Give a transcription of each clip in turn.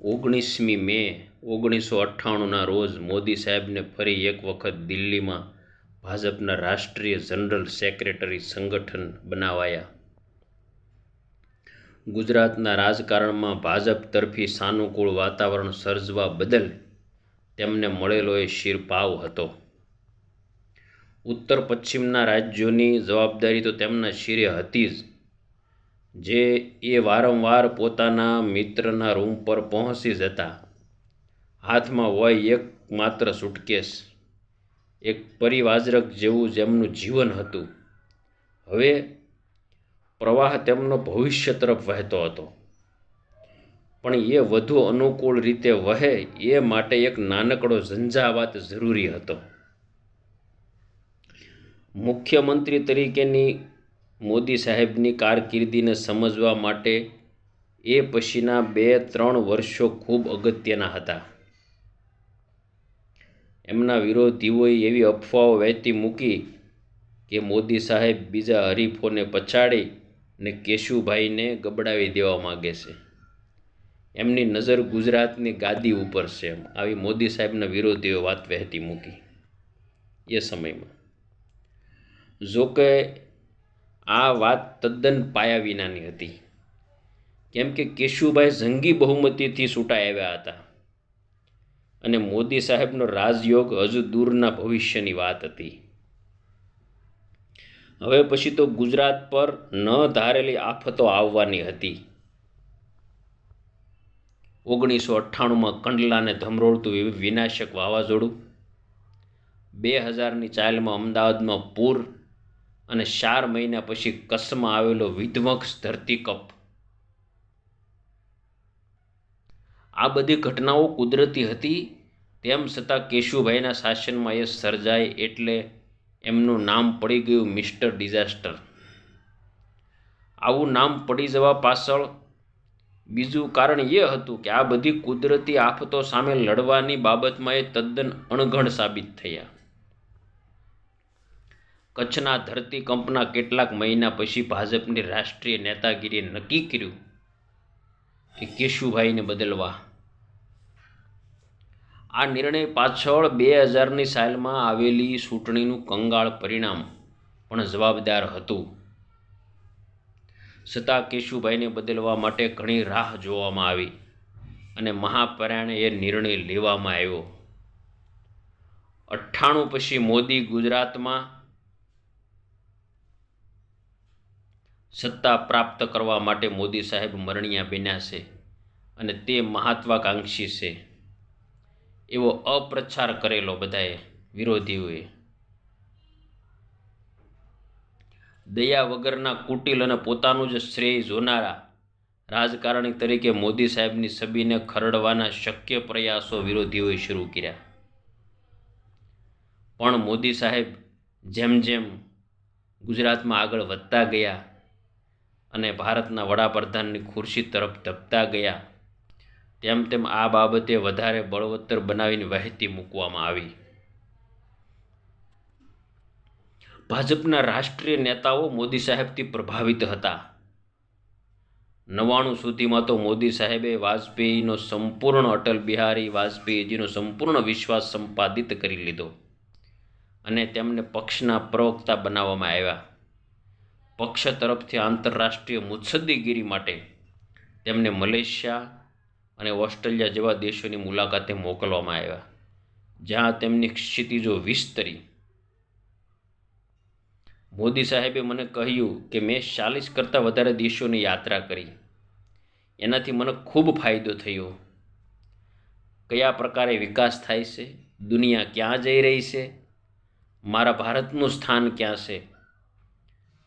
ઓગણીસમી મે ઓગણીસો અઠ્ઠાણુંના રોજ મોદી સાહેબને ફરી એક વખત દિલ્હીમાં ભાજપના રાષ્ટ્રીય જનરલ સેક્રેટરી સંગઠન બનાવાયા. ગુજરાતના રાજકારણમાં ભાજપ તરફી સાનુકૂળ વાતાવરણ સર્જવા બદલ તેમને મળેલો એ શિરપાવ હતો. ઉત્તર પશ્ચિમના રાજ્યોની જવાબદારી તો તેમના શિરે હતી જ જે એ વારંવાર પોતાના મિત્રના રૂમ પર પહોંચી જતા. હાથમાં હોય એક માત્ર સુટકેસ, એક પરિવાજરક જેવું જેમનું જીવન હતું. હવે પ્રવાહ તેમનો ભવિષ્ય તરફ વહેતો હતો. પણ એ વધુ અનુકૂળ રીતે વહે એ માટે એક નાનકડો ઝંઝાવાત જરૂરી હતો. મુખ્યમંત્રી તરીકેની મોદી સાહેબની કારકિર્દીને સમજવા માટે એ પછીના બે ત્રણ વર્ષો ખૂબ અગત્યના હતા. એમના વિરોધીઓએ એવી અફવાઓ વહેતી મૂકી કે મોદી સાહેબ બીજા હરીફોને પછાડી ને કેશુભાઈને ગબડાવી દેવા માગે છે. એમની નજર ગુજરાતની ગાદી ઉપર છે એમ, આવી મોદી સાહેબના વિરોધીઓ વાત વહેતી મૂકી. એ સમયમાં. જોકે આ વાત તદ્દન પાયા વિનાની હતી. કેમ કે કેશુભાઈ જંગી બહુમતીથી છૂટા આવ્યા હતા. અને મોદી સાહેબનો રાજયોગ હજુ દૂરના ભવિષ્યની વાત હતી. હવે પછી તો ગુજરાત પર ન ધારેલી આફતો આવવાની હતી. ઓગણીસો અઠ્ઠાણુંમાં કંડલાને ધમરોળતું વિનાશક વાવાઝોડું. બે હજારની ચાલમાં અમદાવાદમાં પૂર અને ચાર મહિના પછી કચ્છમાં આવેલો વિધ્વંસ ધરતીકંપ આ બધી ઘટનાઓ કુદરતી હતી, તેમ છતાં કેશુભાઈના શાસનમાં એ સર્જાય એટલે એમનું નામ પડી ગયું મિસ્ટર ડિઝાસ્ટર. આવું નામ પડી જવા પાછળ બીજું કારણ એ હતું કે આ બધી કુદરતી આફતો સામે લડવાની બાબતમાં એ તદ્દન અણઘણ સાબિત થયા. કચ્છના ધરતીકંપના કેટલાક મહિના પછી ભાજપની રાષ્ટ્રીય નેતાગીરીએ નક્કી કર્યું કે કેશુભાઈને બદલવા. આ નિર્ણય પાછળ બે હજારની સાલમાં આવેલી ચૂંટણીનું કંગાળ પરિણામ પણ જવાબદાર હતું. છતાં કેશુભાઈને બદલવા માટે ઘણી રાહ જોવામાં આવી અને મહાપરાયણે એ નિર્ણય લેવામાં આવ્યો. અઠ્ઠાણું પછી મોદી ગુજરાતમાં સત્તા પ્રાપ્ત કરવા માટે મોદી સાહેબ મરણિયા બન્યા છે અને તે મહાત્વાકાંક્ષી છે. એવો અપ્રચાર કરેલો બધાએ વિરોધીઓએ. દયા વગરના કુટિલ અને પોતાનું જ શ્રેય જોનારા રાજકારણી તરીકે મોદી સાહેબની છબીને ખરડવાના શક્ય પ્રયાસો વિરોધીઓએ શરૂ કર્યા. પણ મોદી સાહેબ જેમ જેમ ગુજરાતમાં આગળ વધતા ગયા અને ભારતના વડાપ્રધાનની ખુરશી તરફ ધપતા ગયા. તેમ તેમ આ બાબતે વધારે બળવત્તર બનાવીને વહેતી મૂકવામાં આવી. ભાજપના રાષ્ટ્રીય નેતાઓ મોદી સાહેબથી પ્રભાવિત હતા. નવ્વાણું સુધીમાં તો મોદી સાહેબે વાજપેયીનો સંપૂર્ણ અટલ બિહારી વાજપેયીજીનો સંપૂર્ણ વિશ્વાસ સંપાદિત કરી લીધો. અને તેમને પક્ષના પ્રવક્તા બનાવવામાં આવ્યા. પક્ષ તરફથી આંતરરાષ્ટ્રીય મુત્સદ્દીગીરી માટે તેમને મલેશિયા અને ઓસ્ટ્રેલિયા જેવા દેશોની મુલાકાતે મોકલવામાં આવ્યા. જ્યાં તેમની ક્ષિતિજો વિસ્તરી, મોદી સાહેબે મને કહ્યું કે મેં ચાલીસ કરતાં વધારે દેશોની યાત્રા કરી. એનાથી મને ખૂબ ફાયદો થયો. કયા પ્રકારે વિકાસ થાય છે, દુનિયા ક્યાં જઈ રહી છે, મારા ભારતનું સ્થાન ક્યાં છે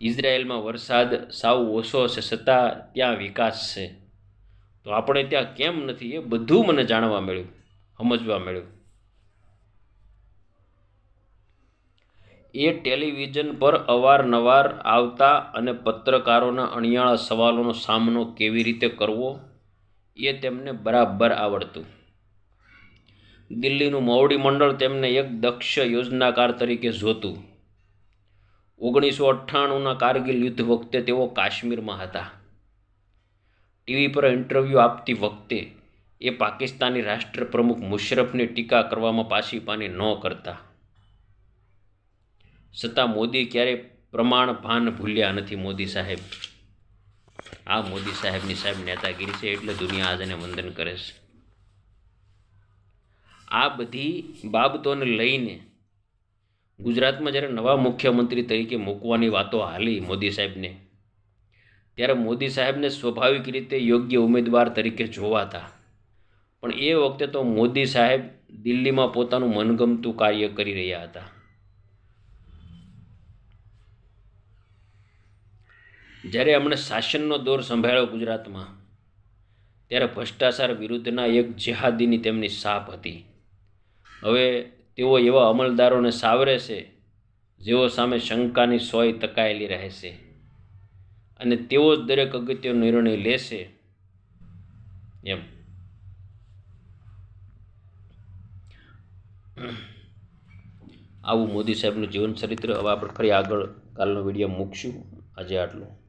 ઇઝરાયેલમાં વરસાદ સાવ ઓછો છે છતાં ત્યાં વિકાસ છે. તો આપણે ત્યાં કેમ નથી એ બધું મને જાણવા મળ્યું, સમજવા મળ્યું. એ ટેલિવિઝન પર અવારનવાર આવતા અને પત્રકારોના અણિયાળા સવાલોનો સામનો કેવી રીતે કરવો એ તેમને બરાબર આવડતું. દિલ્હીનું મોવડી મંડળ તેમને એક દક્ષ યોજનાકાર તરીકે જોતું. ઓગણીસો અઠ્ઠાણુંના કારગિલ યુદ્ધ વખતે તેઓ કાશ્મીરમાં હતા. ટીવી પર ઇન્ટરવ્યૂ આપતી વખતે એ પાકિસ્તાની રાષ્ટ્રપ્રમુખ મુશરફની ટીકા કરવામાં પાછી પાની ન કરતા. છતાં મોદી ક્યારેય પ્રમાણ ભાન ભૂલ્યા નથી મોદી સાહેબ. આ મોદી સાહેબની સાહેબ નેતાગીરી છે એટલે દુનિયા આજને વંદન કરે છે. આ બધી બાબતોને લઈને ગુજરાતમાં જ્યારે નવા મુખ્યમંત્રી તરીકે મૂકવાની વાતો હાલી મોદી સાહેબને, ત્યારે મોદી સાહેબને સ્વાભાવિક રીતે યોગ્ય ઉમેદવાર તરીકે જોવાતા. પણ એ વખતે તો મોદી સાહેબ દિલ્હીમાં પોતાનું મનગમતું કાર્ય કરી રહ્યા હતા. જ્યારે એમણે શાસનનો દોર સંભાળ્યો ગુજરાતમાં, ત્યારે ભ્રષ્ટાચાર વિરુદ્ધના એક જેહાદીની તેમની સાપ હતી. હવે તેઓ એવા અમલદારોને સાવરે છે, જેઓ સામે શંકાની સોય તકાયેલી રહેશે અને તેઓ જ દરેક અગત્યનો નિર્ણય લેશે એમ. આવું મોદી સાહેબનું જીવન ચરિત્ર હવે આપણે ફરી આગળ કાલનો વીડિયો મૂકશું. આજે આટલું.